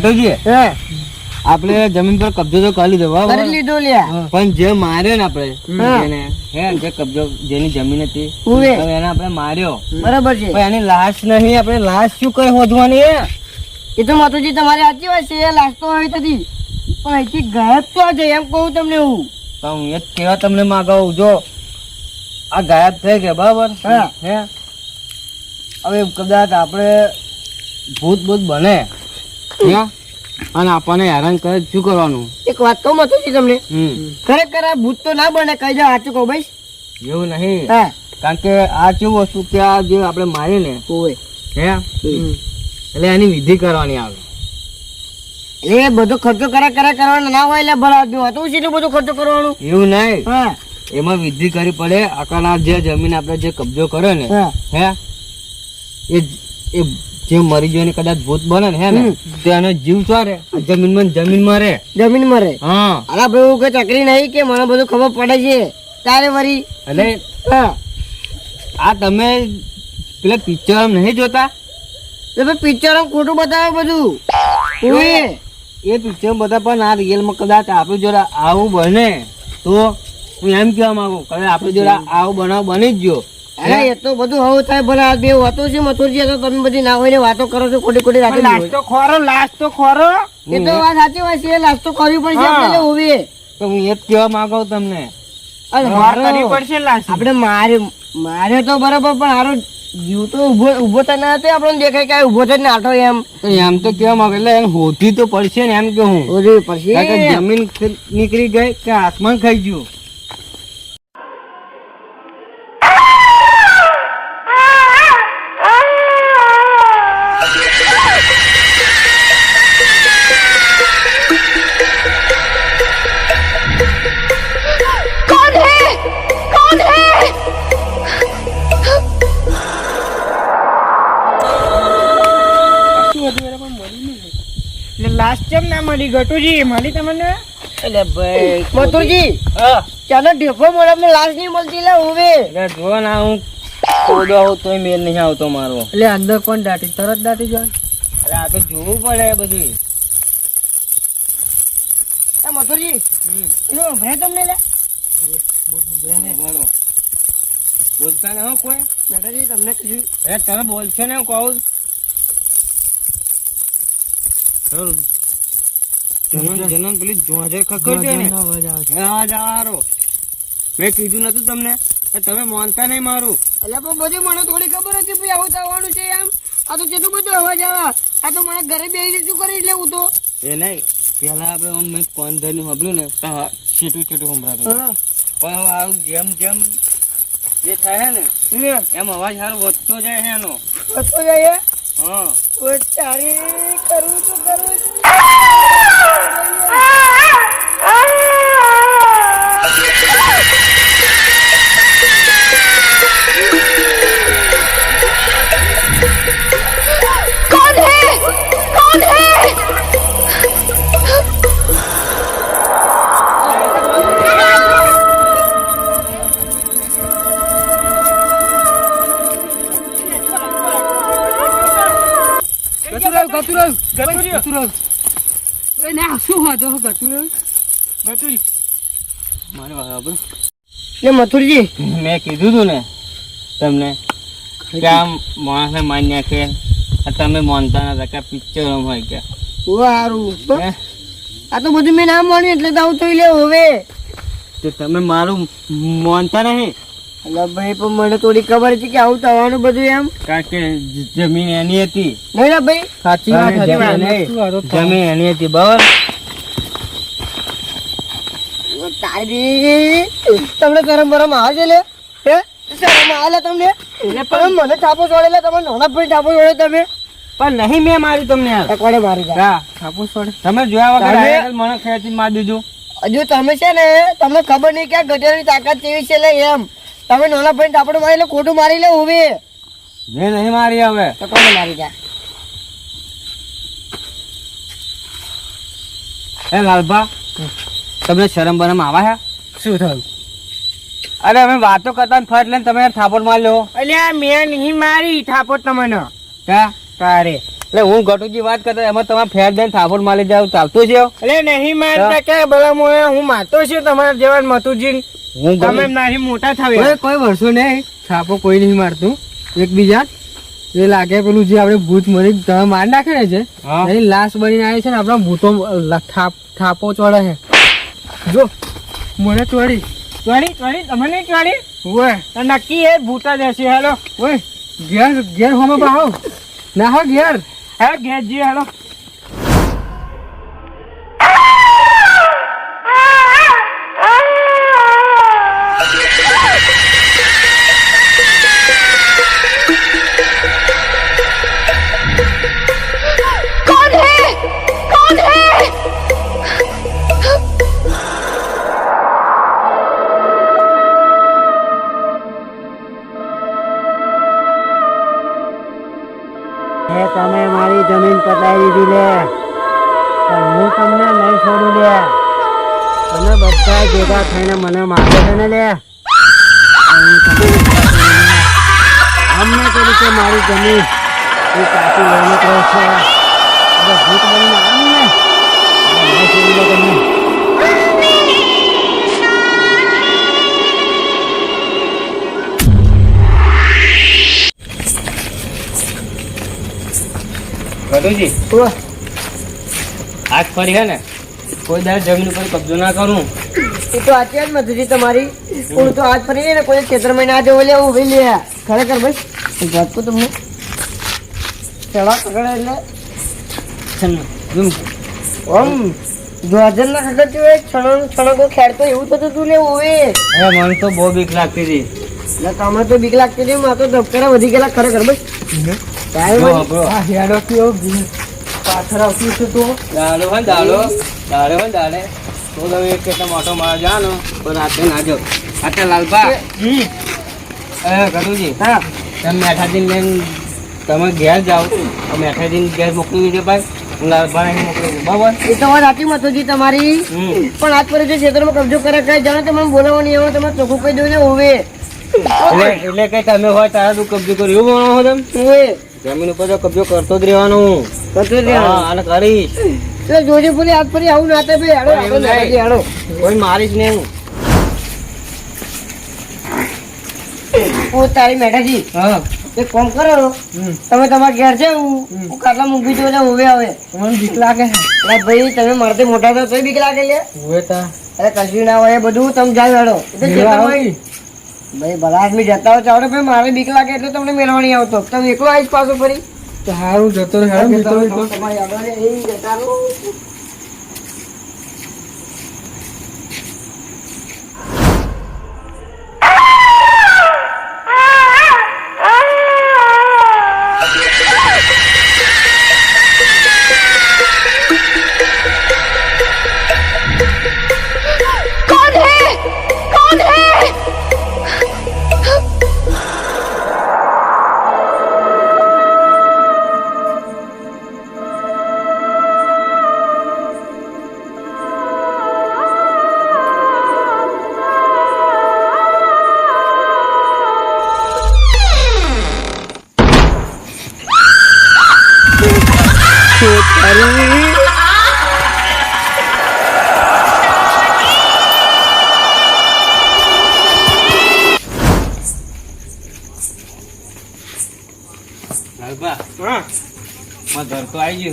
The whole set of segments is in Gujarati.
ઘટોજી હે આપણે જમીન પર કબજો તો કરી લીધો કરી લીધો લ્યા. પણ જે માર્યો ને આપણે હે. જે કબજો જેની જમીન હતી એને આપણે માર્યો. બરાબર છે. પણ એની લાશ નહીં આપણે લાશ શું કઈ હોદવાની એ તો માતુજી તમારી સાચી વાત છે એ લાગતો આવી હતી. પણ અહીંથી ગાયબ તો છે એમ કહું તમને હું. તો હું એ કેવા તમને માગાવું જો. આ ગાયબ થઈ ગયા બરાબર? હા. હે? હવે કદાચ આપણે ભૂત ભૂત બને? અને આપણને હેરાન કરે શું કરવાનું? એક વાત કહું માતુજી તમને? હમ. ખરેખર આ ભૂત તો ના બને કહી જાવ સાચું કહું ભાઈ એવું નહીં. કારણ કે આ કેવું વસ્તુ કે આ જે આપણે મારી ને હે? એટલે એની વિધિ કરવાની આવે. એટલે એ બધો ખર્ચો કરા કરા કરવાનો ના હોય એટલે ભરા હતું છે એટલું બધું ખર્ચો કરવાનું? એવું નહીં. એમાં વિધિ કરવી પડે આકાના જે જમીન આપણે જે કબજો કરે ને હે. એ એ જે મરી ગયો કદાચ ભૂત બને ને હે ને હમ. તો રે જીવમાં જમીન જમીનમાં રે જમીનમાં જમીન મરે હા. અલા ભાઈ કઈ ચકરી નહીં કે મને બધું ખબર પડે છે. તારે વરી એટલે આ તમે પેલા પિક્ચર નહીં જોતા? ભાઈ પિક્ચર ખોટું બતાવે બધું. ઓય એ પિક્ચર બધા પણ આ રિયલમાં કદાચ આપણી જોડે આવું બને તો હું એમ કહેવા માંગુ કદાચ આપણી જોડે આવું બનાવ બની જ ગયો. અરે એ તો બધું હવે થાય ભલા. આદમી એવું હતું છે મથુરજી તો તમે બધી ના હોય ને વાતો કરો છો ખોટી ખોટી રાખી લાશ ખોરો લાશ ખોરો. એ તો વાત સાચી વાત છે લાશ તો કરવી પડશે આપણે હોવી તો હું એ જ કહેવા માંગુ તમને. અને વાર હારો કરવી પડશે લાશ. આપણે મારે મારે તો બરાબર પણ હારો જીવ તો ઊભો ઊભો ના હતો આપણને દેખાય કે આ ઊભો થઈને આટો એમ. એમ તો કેવા માંગે એટલે એને હોતી તો પડશે ને એમ કે હું. જમીન નીકળી ગઈ કે આસમાન ખાઈ ગયું. ગટુજી તમને? એટલે ભાઈ મથુરજી હા. ચાલો ઢેફો મળે લાશ નહીં મળતી લે હોવે એટલે જો ના હું કોદો આવું તોય મેલ નહીં આવતો મારો. એટલે અંદર કોણ દાટી? તરત દાટી જાય એટલે આ તો જોવું પડે બધું. મથુરજી એનો ભરે તમને લે. બોલતા ને કોઈ. મેટાજી તમને કીધું. એ તમે બોલશો ને હું કહું. જનન જનન પેલી જોજર ખખડજો ને અવાજ આવારો મેં કીધું નતું તમને તમે માનતા નહીં મારું. એટલે પણ બધું મને થોડી ખબર હતી ભાઈ આવું થવાનું છે એમ. આ તો જેટલું બધું અવાજ આવે. આ તો મને ઘરે બેસીને શું કરી લેવું તો? એ નહીં પેલા આપણે આમ મેં કોણ ધર્યું સાંભળ્યું ને તો છેટું છીટું સંભળાતું પણ હવે આવું જેમ જેમ જે થાય છે ને એમ અવાજ સારો વધતો જાય છે એનો. વધતો જાય હા. તારી કરું તો કરું. છું. Gaturau, gaturau, gaturau. है ના શું હતો ગતું મારે વાત સાંભળો. મથુરજી. મેં કીધું તું ને તમને કે આમ માણસને મારી કે તમે માનતા નતા કે પિક્ચર હોય કે. સારું આ તો બધું મેં ના માન્યું એટલે તો થઈ લે હવે. તો તમે મારું માનતા નહીં. એટલે ભાઈ પણ મને થોડી ખબર હતી કે આવું થવાનું બધું એમ. કારણ કે જમીન એની હતી. નહીં ને ભાઈ સાચી વાત, જમીન એની હતી બરાબર. તમને ગરમ ગરમ આવે છે લે? હે? શરમ આવે તમને? એટલે પણ મને ઠાપો છોડે તમે નાના ભાઈ ઠાપો છોડે તમે. પણ નહીં મેં માર્યું તમને યાર. કોને મારી હા. ઠાપો છોડે. તમે જોયા વગર મને ખેંચી મારી દીધું. હજુ તમે છે ને તમને ખબર નહીં કે આ તાકાત કેવી છે લે એમ. તમે નાના ભાઈ ઠાપડો મારી લે ખોટું મારી લે ઊભી મેં નહીં મારી હવે. તો કોને મારી જા એ લાલભા તમને શરમ બરમ આવા હે? શું થયું? અરે અમે વાતો કરતા ને ફટ લઈને તમે થાપોટ માર લો અલ્યા મેં નહીં મારી થાપોટ તમને. ક્યાં? તારે. એટલે હું ગટુજી વાત કરતો એમાં તમારે ફેર દઈને થાપોડ માલી જાવ ચાલતું છે એટલે નહીં મારતા કે ભલા મોયા હું મારતો છું તમારા જેવા મતુજી હું તમે નહીં મોટા થાવ કોઈ વર્ષો નહીં. થાપો કોઈ નહીં મારતું. એકબીજા એ લાગે પેલું જે આપણે ભૂત મરી તમે માર નાખે ને છે. એની લાશ બનીને આવે છે ને આપણા ભૂતો થાપ થાપો ચોડે છે. જો મને ચોડી. ચોરી ચોરી તમે નહીં ચોરી ઓય. તો નક્કી એ ભૂતા જશે હેલો. ઓય ઘેર ઘેર હોમે પાહો. ના હો ઘેર. હે ઘેર જી હેલો. જમીન એ કાચી લઈને જ રહેશે હવે ભૂત બનીને આવ્યું ને? નહીં છોડી તમને ગટુજી આજ ફરી હે ને? કોઈ દર જમીન ઉપર કબજો ના કરું. એ તો જ મધુજી તમારી. હું તો આજ ફરી ને કોઈ ક્ષેત્રમાં મહિના જવું લે હું લે. ખરેખર ભાઈ જાતકો તમને. ચડા પકડે એટલે ઓમ દ્વાજન ના ખબર છે છણો છણકો ખેડતો એવું થતું તું ને ઓવે એ મને તો બહુ બીક લાગતી હતી. એટલે તમે તો બીક લાગતી હતી મારે તો ધબકારા વધી ગયેલા ખરેખર હેડો કયો પાછળ આવતું છે તો. દાડો હોય દાડો. દાડે હોય દાડે. તો તમે એક કેટલા મોટો મારો જાનો તો રાતે ના જાઓ આટલા લાલબા એ ગટુજી હા. તમે મેઠાજીને લઈને તમે ઘેર જાઓ. મેઠાજીને ઘેર મોકલી દીધો ભાઈ. હું એ તો વાત સાચી મતોજી તમારી. પણ આજ પર જે ક્ષેત્રમાં કબજો કરે કઈ જાણે તમે બોલાવવાની નહીં આવે તમે ચોખ્ખું કહી દેજો ને એટલે કઈ તમે હોય તારા તું કબજો કર્યું એવું માનો છો તમે? જમીન ઉપર તો કબજો કરતો જ રહેવાનું. કશું જ હા નહીં. અને કરીશ. એટલે જોજે બોલી આજ આવું ના થાય ભાઈ. હાડો એવું હાડો નહીં. કોઈ મારીશ ને ઓ તારી મેઠાજી હા. એક કામ કરો. તમે તમારા ઘેર છે હું કાટલા મૂકી દો એટલે ઉભે આવે. મને બીક લાગે અરે ભાઈ તમે મારથી મોટા તો તોય બીક લાગે લે ઉભે તા. અરે કશું ના હોય બધું તમે જાય હેડો તો ભાઈ ભલા આદમી જતા હોય ચાવડે ભાઈ મારે બીક લાગે એટલે તમને મેળવણી આવતો. તમે એકલો આવીશ પાછો ફરી? સારું જતો તમારી આગળ એ જતા રહો.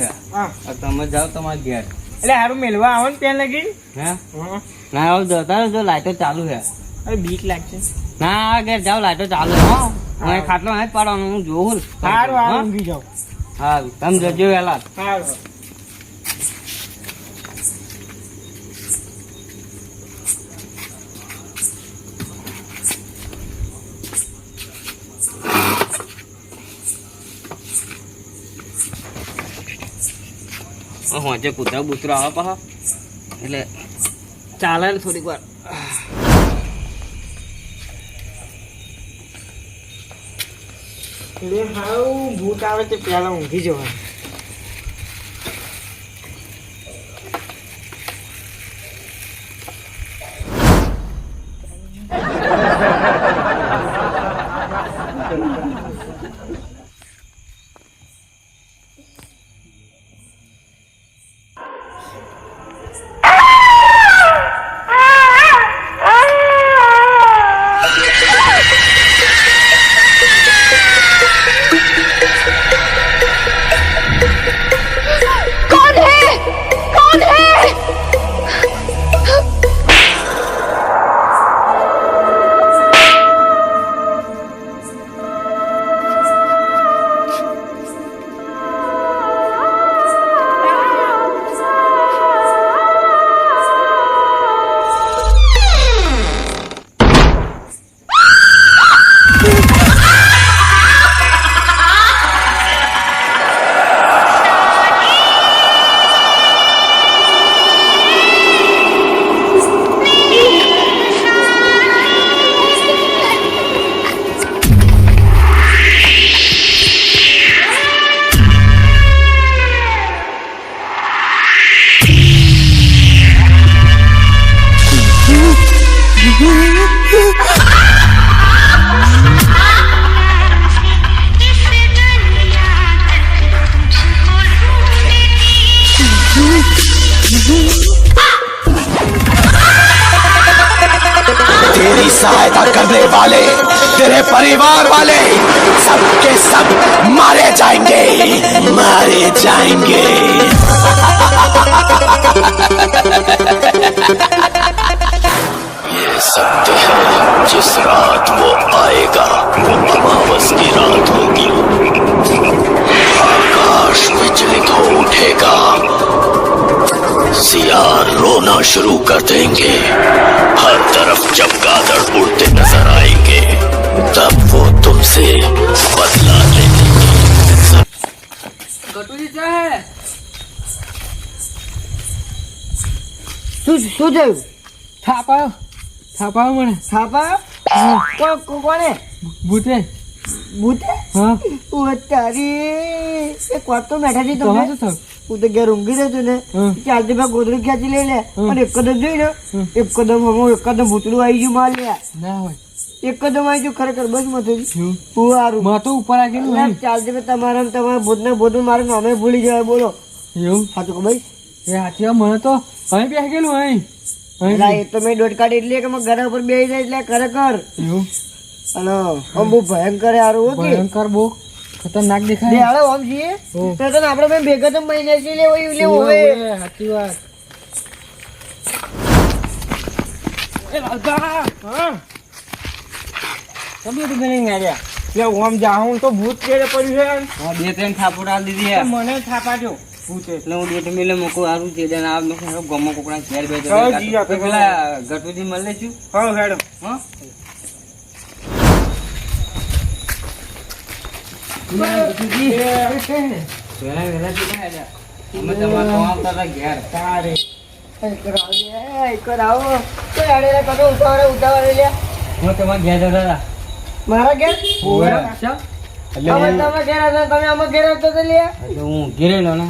આવી હા. તમે જાઓ તમારા ઘેર. એટલે હારું મેળવા આવો ને ત્યાં લગી હે? ના હવે જતા જો લાઈટો ચાલુ છે. અરે બીક લાગશે. ના ઘેર જાઓ લાઈટો ચાલુ હો. હું. ખાટલો નથી પાડવાનો હું જોઉં સારું હા? હારું ઊંઘી જાઓ. હા તમે જજો વહેલા. સારું હોંચે કૂતરા બૂતરા આવે પાછા એટલે ચાલે ને થોડીક વાર. એટલે ભૂત આવે તે પેલા ઊંઘી જવાનું करने वाले, तेरे परिवार वाले सबके सब मारे जाएँगे मारे जाएँगे। ये सत्य है, जिस रात वो आएगा, वो अमावस की रात रोना शुरू कर देंगे हर तरफ चमगादड़ उड़ते नजर आएंगे तब वो तुमसे बदला लेंगे ગટુજી છે શું શું થયું થાપાયો થાપાયો મને છાપા કો- કો- કોને ભૂતે ભૂતે? હા. ઓ તારી. એક વાત બેઠા છે તમે હું તો ઘેર ઊંઘી રહ્યો છું ને. ચાલતી ભાઈ ગોદડું ખેંચી લઈ લે. અને એક કદમ જોઈ ને એક કદમ હમો એક કદમ ભૂતળું આવી ગયું માર લે ના હોય. એક કદમ આવી ગયું ખરેખર બસ મતું હું હારું માં ઉપર આ ગયેલું ચાલતી ભાઈ તમારા ને તમારા ભૂતને ભૂતનું મારું નામે ભૂલી જાય બોલો. એવું? સાચું ભાઈ એ મને તો અહીં બેસી ગયેલું અહીં એ તો મેં દોઢ કાઢી એટલે કે ઘર ઉપર બેસી જાય એટલે ખરેખર. એવું? અને આમ બહુ ભયંકર યાર ભયંકર બહુ ખતરનાક દેખાય. હાલો આમ છીએ. તો તને આપણે મેં ભેગા તો મહિને છે લેવો એવું લેવું હવે. સાચી વાત. એ લાલતા હા. તમે તો ગણી ગાડ્યા. લે ઓમ જાઉં તો ભૂત કેડે પડ્યું છે હા, બે ત્રણ થાપોડા દીધી યાર. મને થાપાજો ભૂતે એટલે હું ડેટ મિલે મૂકું હારું છે. એટલે આ મેં ગમો કોકના ઘેર બેઠો હા, તો જી, આપણે પેલા ગટુજી મળે છું? હા હેડો. હા વેલા વેલા જતા રહ્યા. અમે તમારે તો આવતા હતા ઘેર તારે એકર આવો લે, એકર આવો. તો હેડે રે કદો ઉતાવળે ઉતાવળે લે. હું તમારે ઘેર જતા હતા મારા ઘેર તમે ઘેર તમે આમાં ઘેર હતા હું ઘેરેલો ને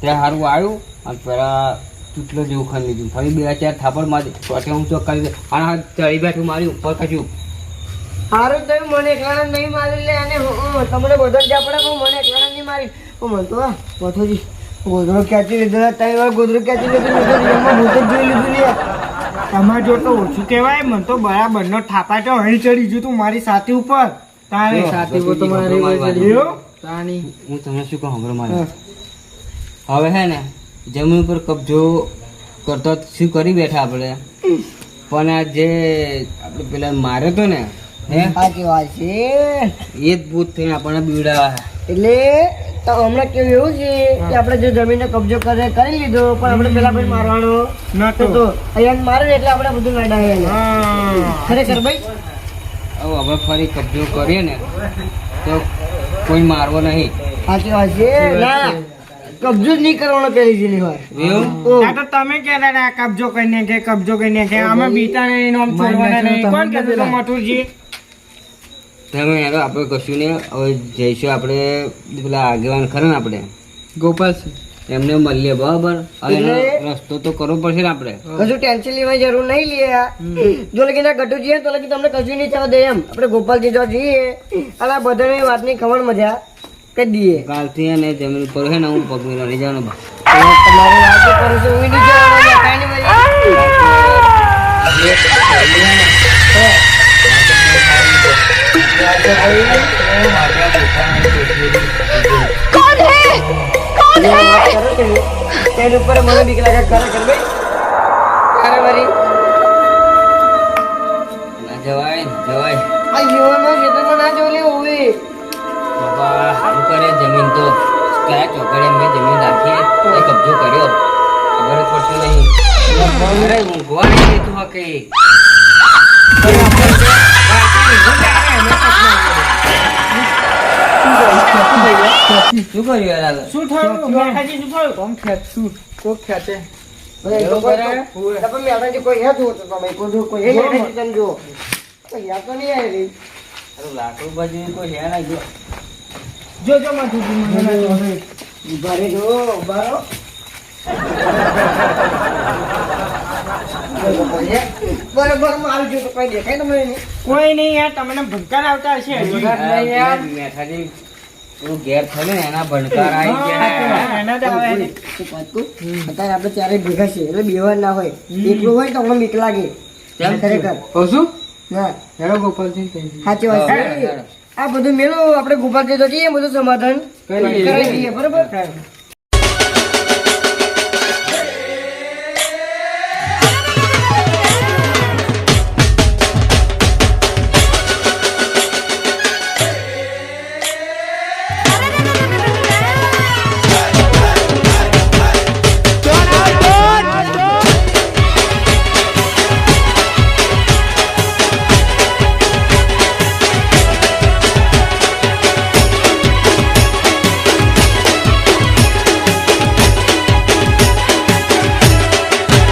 ત્યાં સારું આવ્યું અને પેલા ચૂટલો જેવું ખાઈ લીધું ફરી બે ચાર થાપડ મારી પછી હું ચોક કરી અને ચડી બેઠું મારી ઉપર ખચ્યું સારું થયું મને એકલાને નહીં મારી લે અને હું- હું તમને બધો જ પડે પણ મને એકલાને નહીં મારી. હું મળતો તો પોથોજી ગોદડો ક્યાંથી લીધો ત્રણ વાર ગોદડો ખેંચી લીધો મેં તો ભૂત જ જોઈ લીધું લે તમારે જો તો ઓછું કહેવાય મને તો બરાબર નો થાપા તો અહીં ચડી ગયું તું મારી સાથી ઉપર. તારે ઉપર તો મારી? તાણી. હું તમને શું કહું હમણાં મારે. હવે હે ને જમીન ઉપર કબજો કરતો શું કરી બેઠા આપણે? પણ આ જે આપણે પેલા માર્યો તો ને હે સાચી વાત છે. એ જ ભૂત થઈને આપણને બીવડાવે. એટલે તો હમણાં કેવું એવું છે કે આપણે જો જમીનનો કબજો કરે કરી લીધો પણ આપણે પેલા ભાઈ મારવાનો નતો. નતો અહીંયા મારે એટલે આપણે બધું લડાય ખરેખર ભાઈ? હવે હવે ફરી કબજો કરીએ ને તો કોઈ મારવો નહીં. સાચી વાત છે. ના કબજો જ નહીં કરવાનો પહેલી જેલી વાર. તો તમે કહેતા હતા કબજો કરીને કે કબજો કરીને કે અમે બીતા નહીં આમ છોડવાના નહીં. કોણ કહેતું હતું મથુરજી? તમે યાર આપણે કશું નહીં. હવે જઈશું આપણે પેલા આગેવાન ખરા ને આપણે? ગોપાલ એમને મળીએ બરાબર? અને રસ્તો તો કરવો પડશે ને આપણે. કશું ટેન્શન લેવાની જરૂર નહીં લે જો લગી ના ગઢુ જઈએ તો લગી તમને કશું નહીં થવા દે એમ. આપણે ગોપાલજી જો જઈએ અને આ બધાની વાતની ખબર મજા કરી દઈએ. કાલથી અને જમીન ઉપર હે ને હું પગ મેળવા નહીં જવાનું તમારી વાત કરું છું હું નહીં જવાનું, કાંઈ નહીં ભાઈ. कौन है कौन है तेरे ऊपर मन बिक लगा कर कर भाई अरे मरी ना जवाई जवाई अयो मैं कितने को ना जोले हुए बाबा हम करे जमीन तो क्या चौकड़े में जमीन राखी है कब्जो करियो खबर पड़ती नहीं अरे मुंगवा नहीं तू हके શું કર્યું યાર શું થયું મેઠાજી શું થયું કોક કોઈ. બરોબર મારું જો દેખાય તમને કોઈ નહીં યાર તમને ભંકાર આવતા હશે. મેઠાજી પેલું ઘેર થયો ને એના ભણકાર આવી ગયા? અત્યારે આપણે ચારે ભેગા છીએ એટલે બેવાર ના હોય. એકલું હોય તો અમે બીક લાગે. કેમ? ખરેખર. કહું છું? ના. હેડો ગોપાલજી સાચી વાત આ બધું મેળો આપણે ગોપાલ તો જઈએ બધું સમાધાન કરી દઈએ બરોબર?